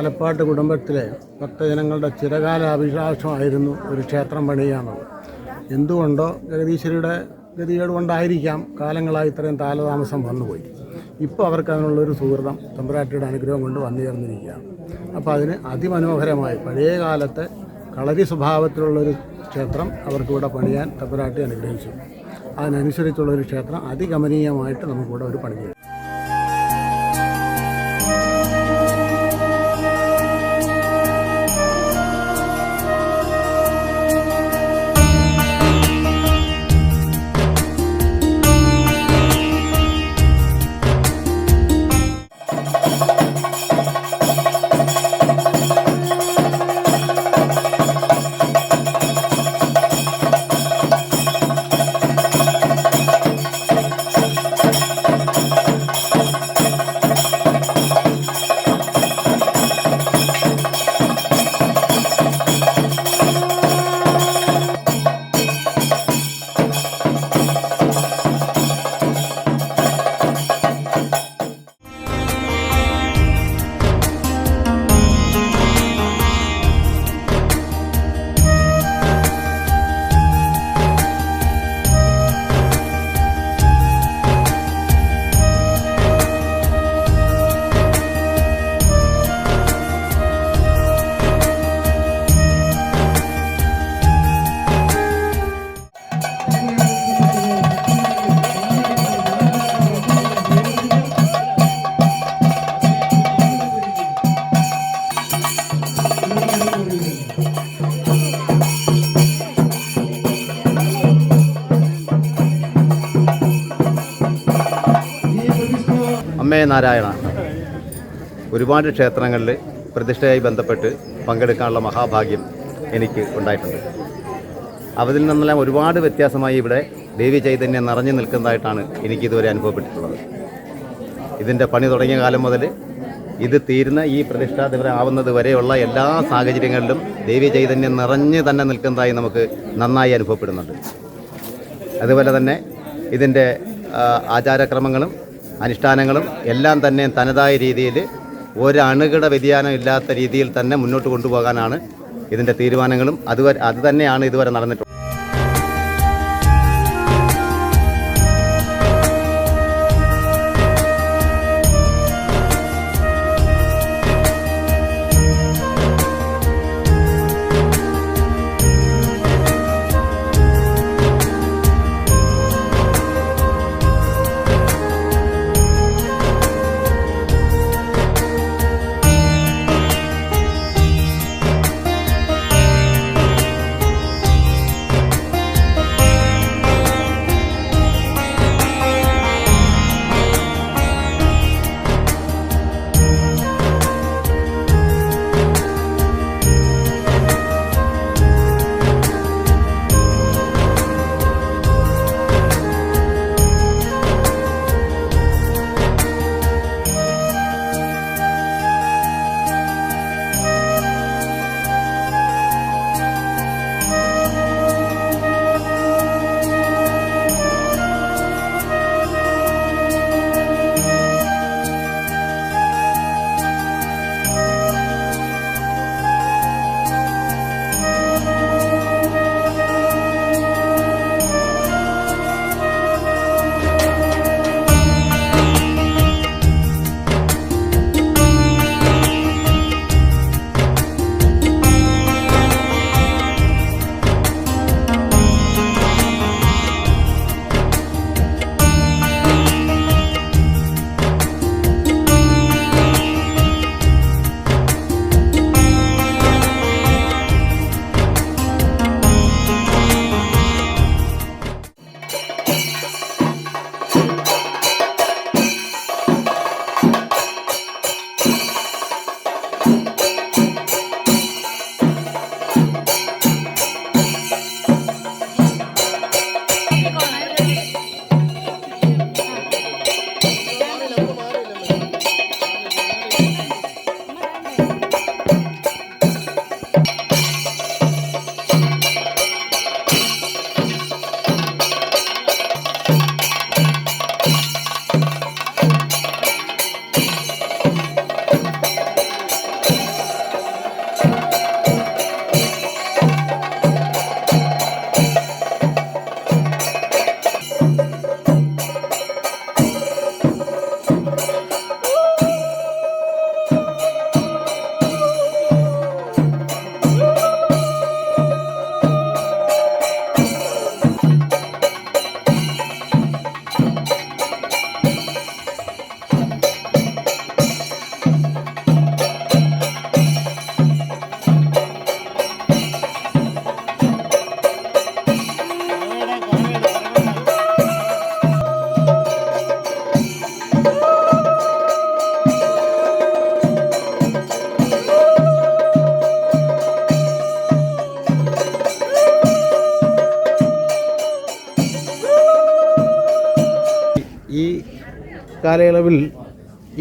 ആലപ്പാട്ട് കുടുംബത്തിലെ ഭക്തജനങ്ങളുടെ ചിരകാല അഭിലാഷമായിരുന്നു ഒരു ക്ഷേത്രം പണിയാണത് എന്തുകൊണ്ടോ ജഗദീശ്വരിയുടെ ഗതികേട് കൊണ്ടായിരിക്കാം കാലങ്ങളായി ഇത്രയും കാലതാമസം വന്നുപോയി. ഇപ്പോൾ അവർക്ക് അതിനുള്ളൊരു സുഹൃതം തമ്പുരാട്ടിയുടെ അനുഗ്രഹം കൊണ്ട് വന്നു ചേർന്നിരിക്കുകയാണ്. അപ്പോൾ അതിന് അതിമനോഹരമായി പഴയ കാലത്തെ കളരി സ്വഭാവത്തിലുള്ളൊരു ക്ഷേത്രം അവർക്കിവിടെ പണിയാൻ തമ്പുരാട്ടി അനുഗ്രഹിച്ചു. അതിനനുസരിച്ചുള്ളൊരു ക്ഷേത്രം അതിഗമനീയമായിട്ട് നമുക്കിവിടെ ഒരു പണി അമ്മേ നാരായണ. ഒരുപാട് ക്ഷേത്രങ്ങളിൽ പ്രതിഷ്ഠയായി ബന്ധപ്പെട്ട് പങ്കെടുക്കാനുള്ള മഹാഭാഗ്യം എനിക്ക് ഉണ്ടായിട്ടുണ്ട്. അവതിൽ നിന്നെല്ലാം ഒരുപാട് വ്യത്യാസമായി ഇവിടെ ദേവി ചൈതന്യം നിറഞ്ഞു നിൽക്കുന്നതായിട്ടാണ് എനിക്കിതുവരെ അനുഭവപ്പെട്ടിട്ടുള്ളത്. ഇതിന്റെ പണി തുടങ്ങിയ കാലം മുതൽ ഇത് തീരുന്ന ഈ പ്രതിഷ്ഠാ ദിവസം ആവുന്നത് വരെയുള്ള എല്ലാ സാഹചര്യങ്ങളിലും ദേവി ചൈതന്യം നിറഞ്ഞ് തന്നെ നിൽക്കുന്നതായി നമുക്ക് നന്നായി അനുഭവപ്പെടുന്നുണ്ട്. അതുപോലെ തന്നെ ഇതിന്റെ ആചാരക്രമങ്ങളും അനുഷ്ഠാനങ്ങളും എല്ലാം തന്നെ തനതായ രീതിയിൽ ഒരണുകിട വ്യതിയാനം ഇല്ലാത്ത രീതിയിൽ തന്നെ മുന്നോട്ട് കൊണ്ടുപോകാനാണ് ഇതിന്റെ തീരുമാനങ്ങളും. അതുവരെ അത് തന്നെയാണ് ഇതുവരെ നടന്നിട്ടുള്ളത്.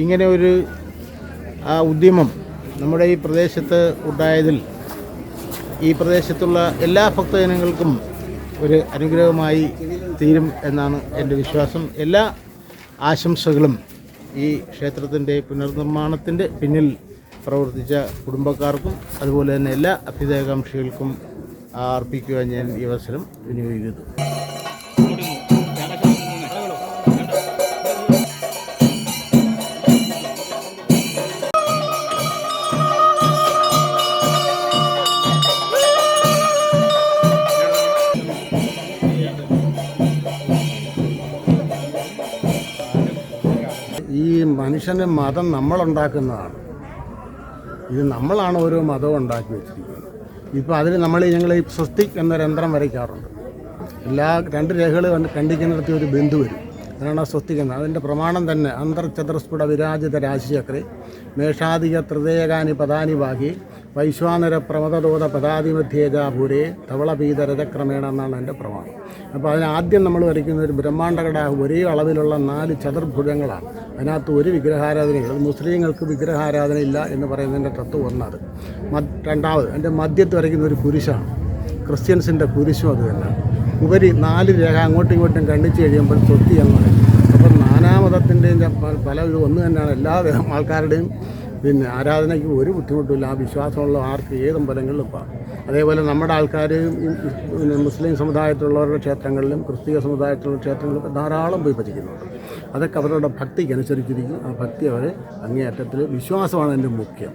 ഇങ്ങനെ ഒരു ആ ഉദ്യമം നമ്മുടെ ഈ പ്രദേശത്ത് ഉണ്ടായതിൽ ഈ പ്രദേശത്തുള്ള എല്ലാ ഭക്തജനങ്ങൾക്കും ഒരു അനുഗ്രഹമായി തീരും എന്നാണ് എന്റെ വിശ്വാസം. എല്ലാ ആശംസകളും ഈ ക്ഷേത്രത്തിന്റെ പുനർനിർമ്മാണത്തിന്റെ പിന്നിൽ പ്രവർത്തിച്ച കുടുംബക്കാർക്കും അതുപോലെ തന്നെ എല്ലാ അഭ്യുദയകാംക്ഷികൾക്കും അർപ്പിക്കുവാൻ ഞാൻ ഈ അവസരം വിനിയോഗിക്കുന്നു. മനുഷ്യന് മതം നമ്മളുണ്ടാക്കുന്നതാണ്. ഇത് നമ്മളാണ് ഓരോ മതവും ഉണ്ടാക്കി വെച്ചിരിക്കുന്നത്. ഇപ്പോൾ അതിൽ നമ്മൾ ഞങ്ങൾ ഈ സൃഷ്ടി എന്ന യന്ത്രം വരയ്ക്കാറുണ്ട്. എല്ലാ രണ്ട് രേഖകൾ കണ്ട് ഖണ്ഡിക്കുന്നിടത്ത് ഒരു ബന്ധു വരും. അതാണ് ആ സ്വസ്തിക്കുന്നത് അതിന്റെ പ്രമാണം തന്നെ അന്തർചതുർസ്ഫുട വിരാജിത രാശിചക്രി മേഷാധിക തൃതേകാനി പദാനി വാഹി വൈശ്വാനര തവള പദാതിമധ്യേജാഭൂരേ ധവളപീതരജക്രമേണ എന്നാണ് എന്റെ പ്രമാണം. അപ്പോൾ അതിനാദ്യം നമ്മൾ വരയ്ക്കുന്ന ഒരു ബ്രഹ്മാണ്ടകട ഒരേ അളവിലുള്ള നാല് ചതുർഭുജങ്ങളാണ്. അതിനകത്ത് ഒരു വിഗ്രഹാരാധനയില്ല. മുസ്ലിങ്ങൾക്ക് വിഗ്രഹാരാധനയില്ല എന്ന് പറയുന്നതിന്റെ തത്വം ഒന്നത്. രണ്ടാമത് എന്റെ മധ്യത്ത് വരയ്ക്കുന്ന ഒരു കുരിശാണ്. ക്രിസ്ത്യൻസിന്റെ കുരിശും അത് തന്നെ ഉപരി നാല് രേഖ അങ്ങോട്ടും ഇങ്ങോട്ടും കണ്ടിച്ച് കഴിയുമ്പോൾ തൊത്തി എന്ന് പറയും. അപ്പം നാനാമതത്തിന്റെയും പല ഇത് ഒന്ന് തന്നെയാണ്. എല്ലാ ആൾക്കാരുടെയും പിന്നെ ആരാധനയ്ക്ക് ഒരു ബുദ്ധിമുട്ടില്ല ആ വിശ്വാസമുള്ള ആർക്ക് ഏത് അമ്പലങ്ങളിലും പോകാം അതേപോലെ നമ്മുടെ ആൾക്കാർ പിന്നെ മുസ്ലിം സമുദായത്തിലുള്ളവരുടെ ക്ഷേത്രങ്ങളിലും ക്രിസ്തീയ സമുദായത്തിലുള്ള ക്ഷേത്രങ്ങളിലും ധാരാളം പോയി ഭജിക്കുന്നുണ്ട്. അതൊക്കെ അവരുടെ ഭക്തിക്ക് അനുസരിച്ചിരിക്കും. ആ ഭക്തി അവരെ അങ്ങേയറ്റത്തിൽ വിശ്വാസമാണ് എന്റെ മുഖ്യം.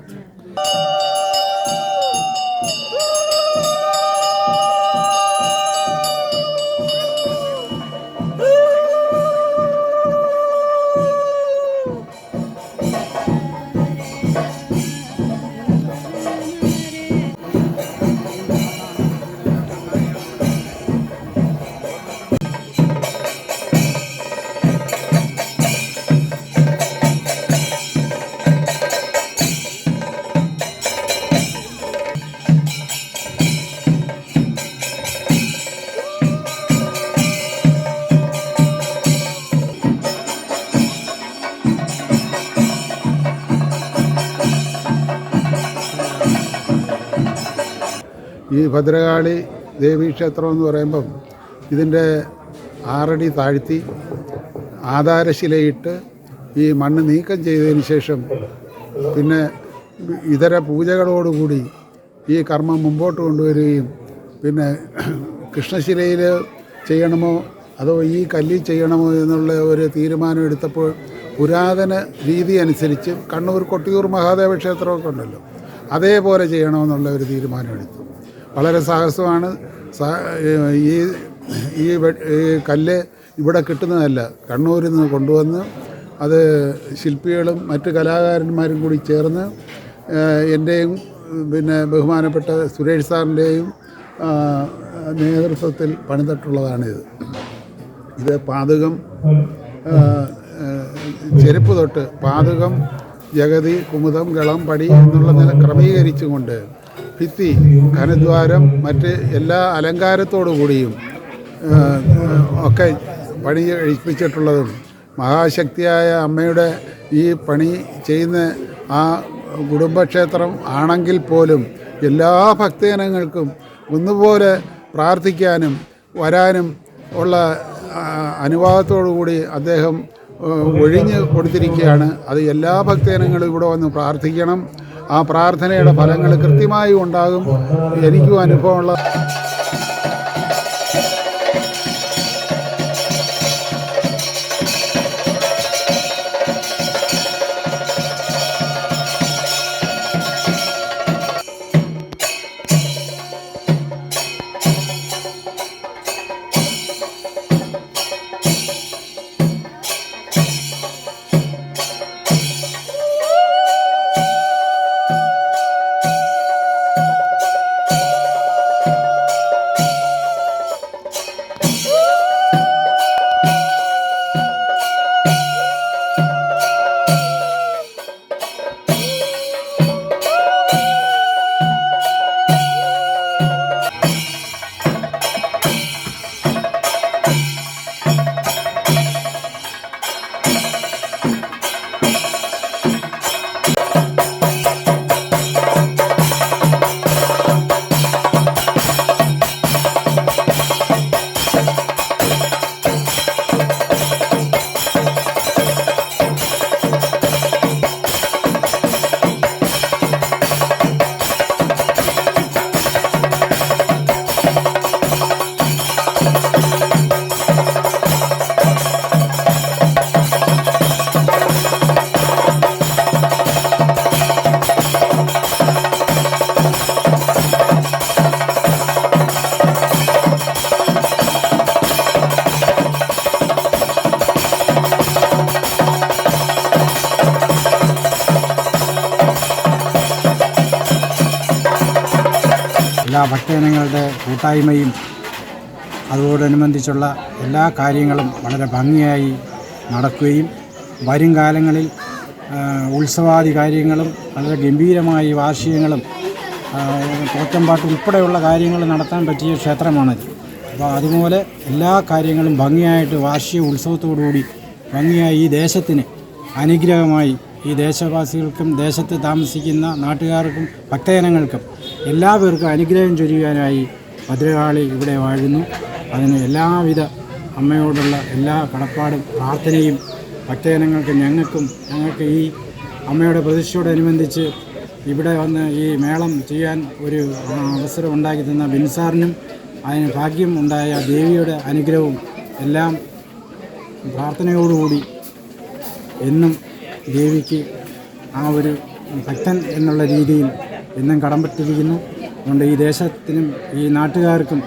ഈ ഭദ്രകാളി ദേവീ ക്ഷേത്രം എന്ന് പറയുമ്പം ഇതിന്റെ ആറടി താഴ്ത്തി ആധാരശിലയിട്ട് ഈ മണ്ണ് നീക്കം ചെയ്തതിന് ശേഷം പിന്നെ ഇതര പൂജകളോടുകൂടി ഈ കർമ്മം മുമ്പോട്ട് കൊണ്ടുവരികയും പിന്നെ കൃഷ്ണശിലയിൽ ചെയ്യണമോ അതോ ഈ കല്ലിൽ ചെയ്യണമോ എന്നുള്ള ഒരു തീരുമാനം എടുത്തപ്പോൾ പുരാതന രീതി അനുസരിച്ച് കണ്ണൂർ കൊട്ടിയൂർ മഹാദേവ ക്ഷേത്രമൊക്കെ ഉണ്ടല്ലോ. അതേപോലെ ചെയ്യണമെന്നുള്ള ഒരു തീരുമാനമെടുത്തു വളരെ സാഹസമാണ്. ഈ ഈ കല്ല് ഇവിടെ കിട്ടുന്നതല്ല. കണ്ണൂരിൽ നിന്ന് കൊണ്ടുവന്ന് അത് ശില്പികളും മറ്റ് കലാകാരന്മാരും കൂടി ചേർന്ന് എന്റെയും പിന്നെ ബഹുമാനപ്പെട്ട സുരേഷ് സാറിന്റെയും നേതൃത്വത്തിൽ പണിതിട്ടുള്ളതാണിത്. ഇത് പാതകം ചെരുപ്പ് തൊട്ട് പാതകം ജഗതി കുമുദം ഗളം പടി എന്നുള്ള നില ക്രമീകരിച്ചുകൊണ്ട് ഭിത്തി ഘനദ്വാരം മറ്റ് എല്ലാ അലങ്കാരത്തോടു കൂടിയും ഒക്കെ പണി കഴിപ്പിച്ചിട്ടുള്ളതും. മഹാശക്തിയായ അമ്മയുടെ ഈ പണി ചെയ്യുന്ന ആ കുടുംബക്ഷേത്രം ആണെങ്കിൽ പോലും എല്ലാ ഭക്തജനങ്ങൾക്കും ഒന്നുപോലെ പ്രാർത്ഥിക്കാനും വരാനും ഉള്ള ആ, അനുവാദത്തോടു കൂടി അദ്ദേഹം ഒഴിഞ്ഞ് കൊടുത്തിരിക്കുകയാണ്. അത് എല്ലാ ഭക്തജനങ്ങളും ഇവിടെ വന്ന് പ്രാർത്ഥിക്കണം. ആ പ്രാർത്ഥനയുടെ ഫലങ്ങൾ കൃത്യമായി ഉണ്ടാകും. എനിക്കും അനുഭവമുള്ള എല്ലാ ഭക്തജനങ്ങളുടെ കൂട്ടായ്മയും അതോടനുബന്ധിച്ചുള്ള എല്ലാ കാര്യങ്ങളും വളരെ ഭംഗിയായി നടക്കുകയും വരും കാലങ്ങളിൽ ഉത്സവാദി കാര്യങ്ങളും വളരെ ഗംഭീരമായി വാർഷികങ്ങളും പോറ്റമ്പാട്ട് ഉൾപ്പെടെയുള്ള കാര്യങ്ങൾ നടത്താൻ പറ്റിയ ക്ഷേത്രമാണിത്. അപ്പോൾ അതുപോലെ എല്ലാ കാര്യങ്ങളും ഭംഗിയായിട്ട് വാർഷിക ഉത്സവത്തോടുകൂടി ഭംഗിയായി ഈ ദേശത്തിന് അനുഗ്രഹമായി ഈ ദേശവാസികൾക്കും ദേശത്ത് താമസിക്കുന്ന നാട്ടുകാർക്കും ഭക്തജനങ്ങൾക്കും എല്ലാവർക്കും അനുഗ്രഹം ചൊരിയാനായി ഭദ്രകാളി ഇവിടെ വാഴുന്നു. അതിന് എല്ലാവിധ അമ്മയോടുള്ള എല്ലാ കടപ്പാടും പ്രാർത്ഥനയും ഭക്തജനങ്ങൾക്ക് ഞങ്ങൾക്കും ഞങ്ങൾക്ക് ഈ അമ്മയുടെ പ്രതിഷ്ഠയോടനുബന്ധിച്ച് ഇവിടെ വന്ന് ഈ മേളം ചെയ്യാൻ ഒരു അവസരം ഉണ്ടാക്കി തന്ന ബിൻസാറിനും അതിന് ഭാഗ്യം ഉണ്ടായ ദേവിയുടെ അനുഗ്രഹവും എല്ലാം പ്രാർത്ഥനയോടുകൂടി എന്നും ദേവിക്ക് ആ ഒരു ഭക്തൻ എന്നുള്ള രീതിയിൽ എന്നും കടംപെട്ടിരിക്കുന്നു അതുകൊണ്ട് ഈ ദേശത്തിനും ഈ നാട്ടുകാർക്കും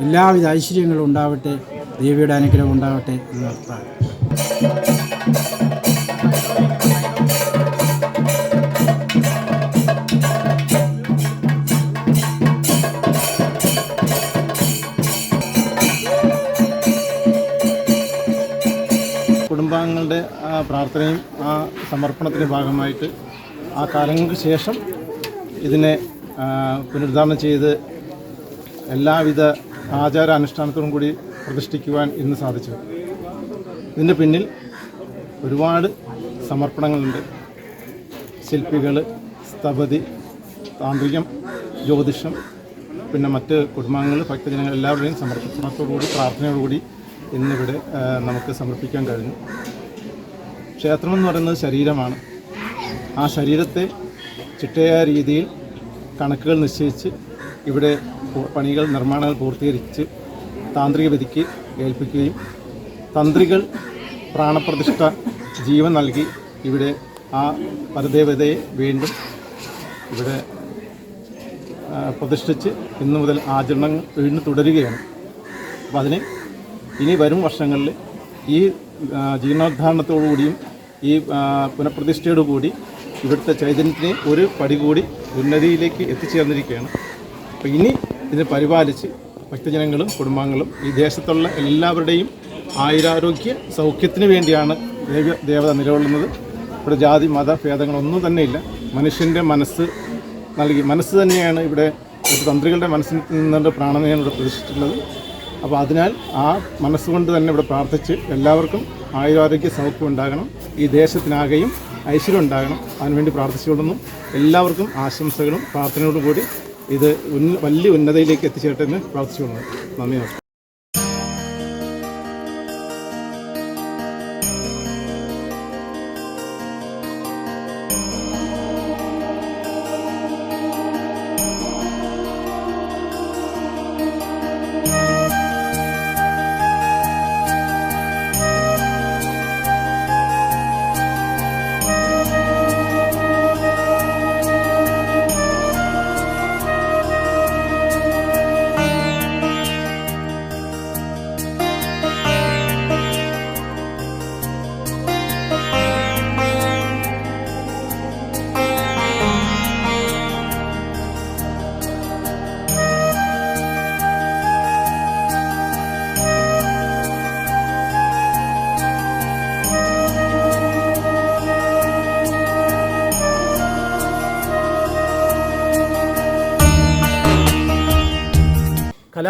എല്ലാവിധ ഐശ്വര്യങ്ങളും ഉണ്ടാവട്ടെ ദേവിയുടെ അനുഗ്രഹം ഉണ്ടാവട്ടെ എന്ന് അർത്ഥം. പ്രാർത്ഥനയും ആ സമർപ്പണത്തിന്റെ ഭാഗമായിട്ട് ആ കാലങ്ങൾക്ക് ശേഷം ഇതിനെ പുനരുദ്ധാരണം ചെയ്ത് എല്ലാവിധ ആചാര ആചാരാനുഷ്ഠാനത്തോടും കൂടി പ്രതിഷ്ഠിക്കുവാൻ ഇന്ന് സാധിച്ചു. ഇതിന്റെ പിന്നിൽ ഒരുപാട് സമർപ്പണങ്ങളുണ്ട്. ശില്പികൾ സ്ഥപതി താന്ത്രികം ജ്യോതിഷം പിന്നെ മറ്റ് കുടുംബാംഗങ്ങൾ ഭക്തജനങ്ങൾ എല്ലാവരുടെയും സമർപ്പണത്തോടുകൂടി പ്രാർത്ഥനയോടുകൂടി ഇന്നിവിടെ നമുക്ക് സമർപ്പിക്കാൻ കഴിഞ്ഞു. ക്ഷേത്രം എന്ന് പറയുന്നത് ശരീരമാണ്. ആ ശരീരത്തെ ചിട്ടയായ രീതിയിൽ കണക്കുകൾ നിശ്ചയിച്ച് ഇവിടെ പണികൾ നിർമ്മാണങ്ങൾ പൂർത്തീകരിച്ച് താന്ത്രിക വിധിക്ക് ഏൽപ്പിക്കുകയും തന്ത്രികൾ പ്രാണപ്രതിഷ്ഠ ജീവൻ നൽകി ഇവിടെ ആ പരദേവതയെ വീണ്ടും ഇവിടെ പ്രതിഷ്ഠിച്ച് ഇന്നു മുതൽ ആചരണങ്ങൾ വീണ്ടും തുടരുകയാണ്. അപ്പോൾ അതിന് ഇനി വരും വർഷങ്ങളിൽ ഈ ജീർണോദ്ധാരണത്തോടു ജീർണോദ്ധാരണത്തോടുകൂടിയും ഈ പുനഃപ്രതിഷ്ഠയോടുകൂടി ഇവിടുത്തെ ചൈതന്യത്തിനെ ഒരു പടി കൂടി ഉന്നതിയിലേക്ക് എത്തിച്ചേർന്നിരിക്കുകയാണ് അപ്പോൾ ഇനി ഇതിനെ പരിപാലിച്ച് ഭക്തജനങ്ങളും കുടുംബാംഗങ്ങളും ഈ ദേശത്തുള്ള എല്ലാവരുടെയും ആയുരാരോഗ്യ സൗഖ്യത്തിന് വേണ്ടിയാണ് ദേവ ദേവത നിലകൊള്ളുന്നത്. ഇവിടെ ജാതി മത ഭേദങ്ങളൊന്നും തന്നെയില്ല. മനുഷ്യന്റെ മനസ്സ് നൽകി മനസ്സ് തന്നെയാണ് ഇവിടെ തന്ത്രികളുടെ മനസ്സിൽ നിന്നുകൊണ്ട് പ്രാണനെയാണ് ഇവിടെ പ്രതിഷ്ഠിച്ചിട്ടുള്ളത്. അപ്പോൾ അതിനാൽ ആ മനസ്സുകൊണ്ട് തന്നെ ഇവിടെ പ്രാർത്ഥിച്ച് എല്ലാവർക്കും ആയുരാരോഗ്യ സൗഖ്യം ഉണ്ടാകണം ഈ ദേശത്തിനാകെയും ഐശ്വര്യം ഉണ്ടാകണം അതിനുവേണ്ടി പ്രാർത്ഥിച്ചുകൊള്ളുന്നു. എല്ലാവർക്കും ആശംസകളും പ്രാർത്ഥനയോടുകൂടി ഇത് വലിയ ഉന്നതയിലേക്ക് എത്തിച്ചേട്ടെന്ന് പ്രാർത്ഥിച്ചുകൊള്ളുന്നു. നന്ദി നമസ്കാരം.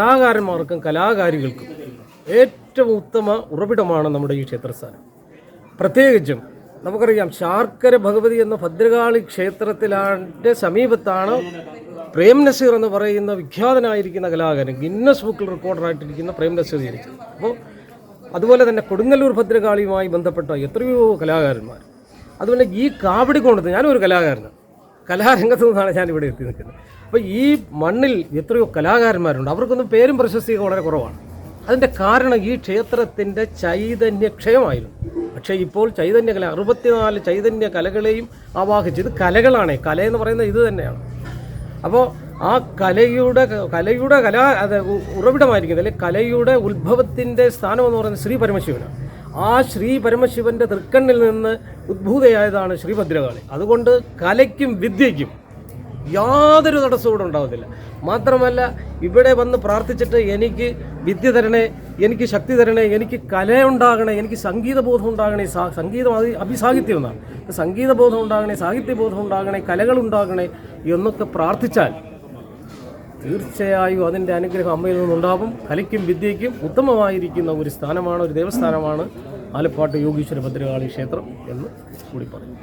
കലാകാരന്മാർക്കും കലാകാരികൾക്കും ഏറ്റവും ഉത്തമ ഉറവിടമാണ് നമ്മുടെ ഈ ക്ഷേത്രസ്ഥാനം. പ്രത്യേകിച്ചും നമുക്കറിയാം ശാർക്കര ഭഗവതി എന്ന ഭദ്രകാളി ക്ഷേത്രത്തിലാന്റെ സമീപത്താണ് പ്രേം നസീർ എന്ന് പറയുന്ന വിഖ്യാതനായിരിക്കുന്ന കലാകാരൻ ഗിന്നസ് ബുക്കിൽ റെക്കോർഡറായിട്ടിരിക്കുന്ന പ്രേം നസീർ ജനിച്ചത്. അപ്പോൾ അതുപോലെ തന്നെ കൊടുങ്ങല്ലൂർ ഭദ്രകാളിയുമായി ബന്ധപ്പെട്ട എത്രയോ കലാകാരന്മാർ. അതുപോലെ ഈ കാവടി കൊണ്ടത് ഞാനൊരു കലാകാരനാണ്. കലാരംഗത്തു നിന്നാണ് ഞാൻ ഇവിടെ എത്തി നിൽക്കുന്നത്. അപ്പോൾ ഈ മണ്ണിൽ എത്രയോ കലാകാരന്മാരുണ്ട്. അവർക്കൊന്നും പേരും പ്രശസ്തിയൊക്കെ വളരെ കുറവാണ്. അതിന്റെ കാരണം ഈ ക്ഷേത്രത്തിന്റെ ചൈതന്യക്ഷയമായിരുന്നു പക്ഷേ ഇപ്പോൾ ചൈതന്യ കല അറുപത്തിനാല് ചൈതന്യ കലകളെയും ആവാഹിച്ച് ഇത് കലകളാണ്. കല എന്ന് പറയുന്നത് ഇത് തന്നെയാണ്. അപ്പോൾ ആ കലയുടെ കലയുടെ കല അത് ഉറവിടമായിരിക്കുന്നത് അല്ലെങ്കിൽ കലയുടെ ഉത്ഭവത്തിന്റെ സ്ഥാനം എന്ന് പറയുന്നത് ശ്രീ പരമശിവനാണ്. ആ ശ്രീ പരമശിവന്റെ തൃക്കണ്ണിൽ നിന്ന് ഉദ്ഭൂതയായതാണ് ശ്രീഭദ്രകാളി അതുകൊണ്ട് കലയ്ക്കും വിദ്യയ്ക്കും യാതൊരു തടസ്സവും ഇവിടെ ഉണ്ടാവത്തില്ല. മാത്രമല്ല ഇവിടെ വന്ന് പ്രാർത്ഥിച്ചിട്ട് എനിക്ക് വിദ്യ തരണേ എനിക്ക് ശക്തി തരണേ എനിക്ക് കലയുണ്ടാകണേ എനിക്ക് സംഗീതബോധം ഉണ്ടാകണേ സംഗീതം അത് അഭിസാഹിത്യം എന്നാണ്. സംഗീതബോധം ഉണ്ടാകണേ സാഹിത്യബോധം ഉണ്ടാകണേ കലകൾ ഉണ്ടാകണേ എന്നൊക്കെ പ്രാർത്ഥിച്ചാൽ തീർച്ചയായും അതിന്റെ അനുഗ്രഹം അമ്മയിൽ നിന്നുണ്ടാവും. കലയ്ക്കും വിദ്യയ്ക്കും ഉത്തമമായിരിക്കുന്ന ഒരു സ്ഥാനമാണ് ഒരു ദേവസ്ഥാനമാണ് ആലപ്പാട്ട് യോഗീശ്വര ഭദ്രകാളി ക്ഷേത്രം എന്ന് കൂടി പറയും.